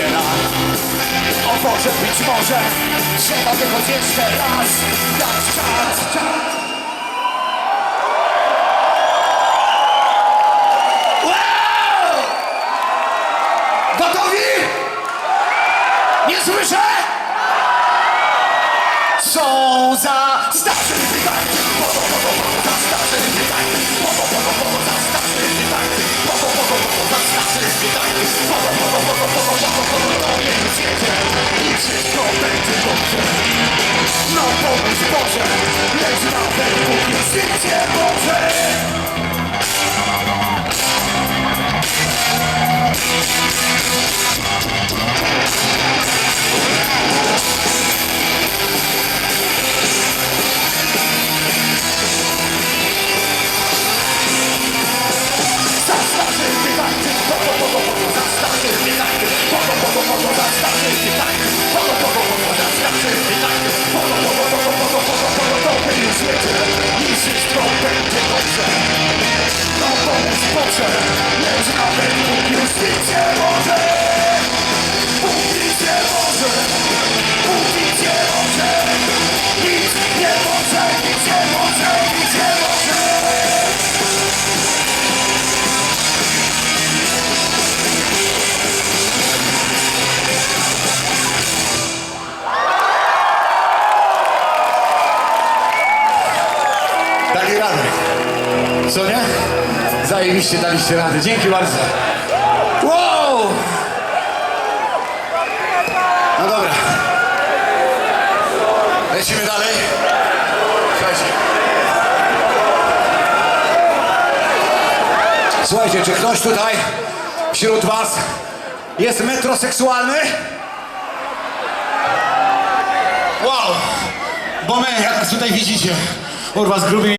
udziela O Boże, być może Trzeba by choć jeszcze raz Dać czas, czas Wow! Gotowi? Nie słyszę? Są za po, po, za starszy pytań Boże Lecz nawet Bóg już nie może. Bóg nic może. Bóg nic nie może. Nic nie może, nic nie może, nic nie może. Dali radę. Co nie? Zajebiście daliście radę. Dzięki bardzo. Wow! No dobra. Lecimy dalej. Słuchajcie. Słuchajcie, czy ktoś tutaj wśród was jest metroseksualny? Wow! Bo my, jak tutaj widzicie, urwa z grubymi